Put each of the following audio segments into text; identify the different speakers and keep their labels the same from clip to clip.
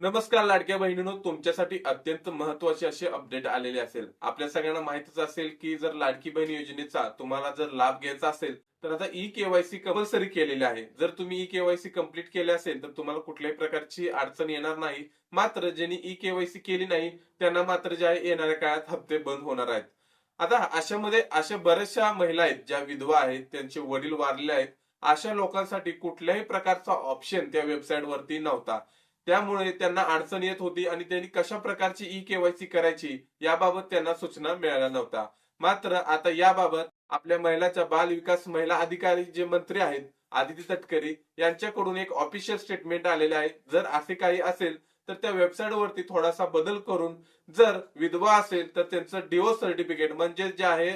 Speaker 1: नमस्कार लाडक्या बहिणीनो तुमच्यासाठी अत्यंत महत्त्वाचे असे अपडेट आलेले असेल. आपल्या सगळ्यांना माहितच असेल की जर लाडकी बहीण योजनेचा तुम्हाला जर लाभ घ्यायचा असेल तर आता ई केवायसी कंपल्सरी केलेली आहे. जर तुम्ही ई केवायसी कंप्लीट केले असेल तर तुम्हाला कुठल्याही प्रकारची अडचण येणार नाही. मात्र ज्यांनी ई केवायसी केली नाही त्यांना मात्र ज्या येणाऱ्या काळात हप्ते बंद होणार आहेत. आता अशामध्ये अशा बऱ्याचशा महिला आहेत ज्या विधवा आहेत त्यांचे वडील वारले आहेत. अशा लोकांसाठी कुठल्याही प्रकारचा ऑप्शन त्या वेबसाईट वरती नव्हता. त्यामुळे त्यांना अडचण येत होती आणि त्यांनी कशा प्रकारची ई केवायसी करायची याबाबत त्यांना सूचना मिळाल्या नव्हत्या. मात्र आता याबाबत आपल्या महिलाच्या बाल विकास महिला अधिकारी जे मंत्री आहेत आदिती तटकरी यांच्याकडून एक ऑफिशियल स्टेटमेंट आलेले आहे. जर असे काही असेल तर त्या वेबसाईट वरती थोडासा बदल करून जर विधवा असेल तर त्यांचं डिओ सर्टिफिकेट म्हणजे जे आहे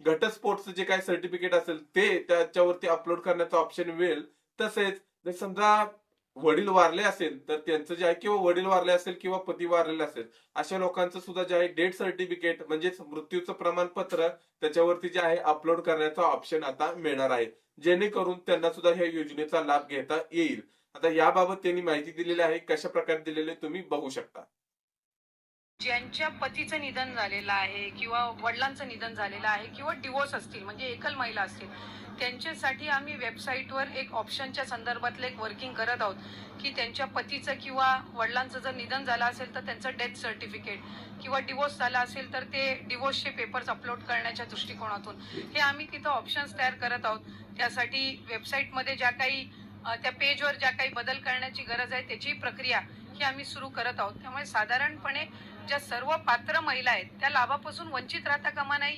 Speaker 1: घटस्फोटचं जे काही सर्टिफिकेट असेल ते त्याच्यावरती अपलोड करण्याचा ऑप्शन मिळेल. तसेच समजा वडील वारले असेल तर त्यांचं जे आहे किंवा वडील वारले असेल किंवा पती वारलेले असेल अशा लोकांचं सुद्धा जे आहे डेथ सर्टिफिकेट म्हणजेच मृत्यूचं प्रमाणपत्र त्याच्यावरती जे आहे अपलोड करण्याचा ऑप्शन आता मिळणार आहे. जेणेकरून त्यांना सुद्धा ह्या योजनेचा लाभ घेता येईल. आता याबाबत त्यांनी माहिती दिलेली आहे कशा प्रकारे दिलेली तुम्ही बघू शकता.
Speaker 2: ज्यांच्या पतीचं निधन झालेलं आहे किंवा वडिलांचं निधन झालेलं आहे किंवा डिवोर्स असतील म्हणजे एकल महिला असतील त्यांच्यासाठी आम्ही वेबसाईटवर एक ऑप्शनच्या संदर्भातलं एक वर्किंग करत आहोत की त्यांच्या पतीचं किंवा वडिलांचं जर निधन झालं असेल तर त्यांचं डेथ सर्टिफिकेट किंवा डिवोर्स झाला असेल तर ते डिवोर्सचे पेपर्स अपलोड करण्याच्या दृष्टिकोनातून. हे आम्ही तिथं ऑप्शन्स तयार करत आहोत. त्यासाठी वेबसाईटमध्ये ज्या काही त्या पेजवर ज्या काही बदल करण्याची गरज आहे त्याची प्रक्रिया ही आम्ही सुरू करत आहोत. त्यामुळे साधारणपणे ज्या सर्व पात्र महिला आहेत त्या लाभापासून वंचित राहता कामा नाही.